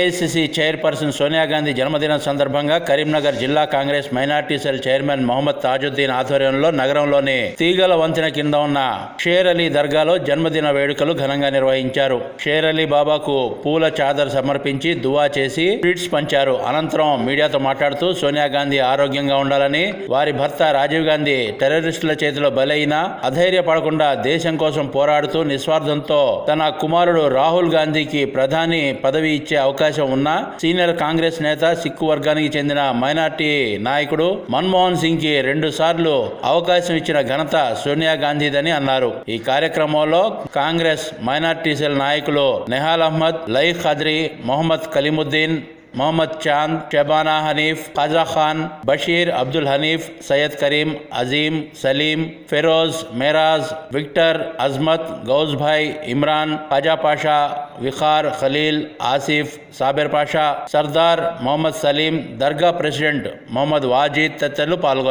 AICC chairperson Sonia Gandhi జన్మదినం సందర్భంగా కరీంనగర్ జిల్లా Congress minority cell chairman Mohammed Tajuddin ఆధ్వర్యంలో నగరంలోని తీగల వంతెన కింద ఉన్న షేర్ అలీ దర్గాలో జన్మదిన వేడుకలు ఘనంగా నిర్వహించారు. షేర్ అలీ బాబాకు పూల చాదర్ సమర్పించి దువా చేసి ట్వీట్స్ పంచారు. అనంతరం మీడియాతో మాట్లాడుతూ సోనియా గాంధీ ఆరోగ్యంగా ఉండాలని వారి భర్త రాజీవ్ గాంధీ టెర్రరిస్టుల చేతిలో బలైనా అధైర్యపడకుండా దేశం కోసం పోరాడుతూ నిస్వార్థంతో తన కుమారుడు రాహుల్ గాంధీకి ప్రధాని పదవి ఇచ్చే అవకాశం ఉన్నా సీనియర్ కాంగ్రెస్ నేత సిక్కు వర్గానికి చెందిన మైనార్టీ నాయకుడు మన్మోహన్ సింగ్కి రెండు సార్లు అవకాశం ఇచ్చిన ఘనత సోనియా గాంధీదని అన్నారు. ఈ కార్యక్రమంలో కాంగ్రెస్ మైనార్టీ సెల్ నాయకులు నెహాల్ అహ్మద్ లై ఖద్రీ మొహమ్మద్ కలీముద్దీన్ मोहम्मद चाँद शबाना हनीफ खाजा खान, बशीर अब्दुल हनीफ, सैयद करीम, अजीम, सलीम, फिरोज, मेराज, विक्टर, अजमत गौज भाई, इमरान खाजा पाशा, विखार, खलील, आसिफ, साबिर पाशा, सरदार मोहम्मद सलीम, दरगाह प्रेसिडेंट मोहम्मद वाजिद తదితరులు पागो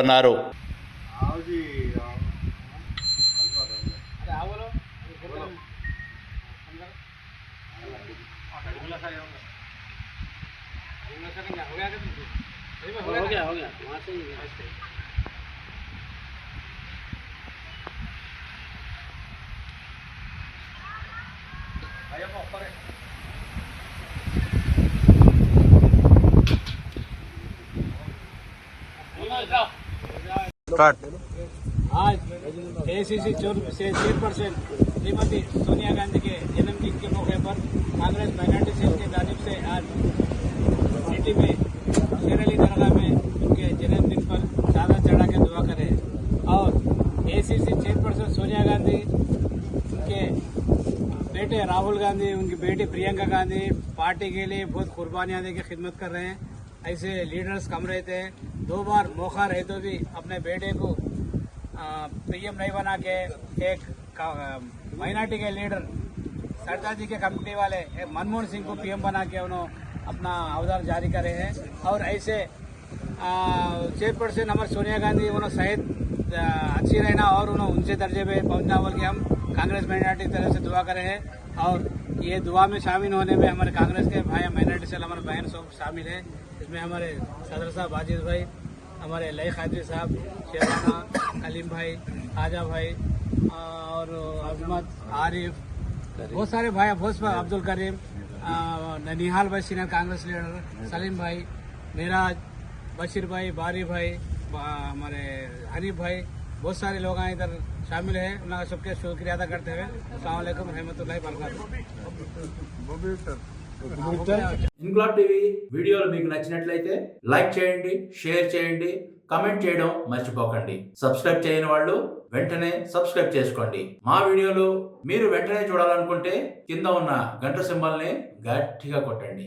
हो गया हो गया। वहाँ से ही ऐसे आज एसीसी चेयरपर्सन श्रीमती सोनिया गांधी के जन्मदिन के मौके पर कांग्रेस माइनॉरिटी सेल की जानिब से आज सिटी में शेर अली दरगाह में उनके जन्मदिन पर चादर चढ़ा के दुआ करें और एसीसी चेयरपर्सन सोनिया गांधी उनके बेटे राहुल गांधी, उनकी बेटी प्रियंका गांधी पार्टी के लिए बहुत कुर्बानियाँ दे के खिदमत कर रहे हैं। ऐसे लीडर्स कम रहते हैं। दो बार मौका रहे तो भी अपने बेटे को पीएम नहीं बना के एक माइनॉरिटी के लीडर सरदार जी के कमेटी वाले मनमोहन सिंह को पीएम बना के उन्होंने अपना अवतार जारी करे हैं। और ऐसे चेयरपर्सन हमारे सोनिया गांधी उन्होंने सहित अच्छी रहना और उन्होंने उनसे दर्जे पे पहुँचना बोल के हम कांग्रेस माइनॉरिटी की तरफ़ से दुआ करे हैं और ये दुआ में शामिल होने में हमारे कांग्रेस के भाई माइनॉरिटी से हमारे बहन सब शामिल हैं इसमें हमारे सदर साहब वाजिद भाई हमारे लई खादरी साहब शेराना कलीम भाई आजा भाई और अजमत आरिफ बहुत सारे भाई बहुत अब्दुल करीम आ, ननिहाल भाई सीनियर कांग्रेस लीडर सलीम भाई मेराज बशीर भाई बारी भाई बा- हमारे हनीफ भाई बहुत सारे लोग हैं इधर शामिल हैं उनका सबके शुक्रिया अदा करते हुए अल्लाम रहमतुल्लाहि वरकatuh ఇంక్లాబ్ టీవీ వీడియోలు మీకు నచ్చినట్లయితే లైక్ చేయండి షేర్ చేయండి కమెంట్ చేయడం మర్చిపోకండి సబ్స్క్రైబ్ చేయని వాళ్ళు వెంటనే సబ్స్క్రైబ్ చేసుకోండి మా వీడియోలు మీరు వెంటనే చూడాలనుకుంటే కింద ఉన్న గంట సింబల్ని గట్టిగా కొట్టండి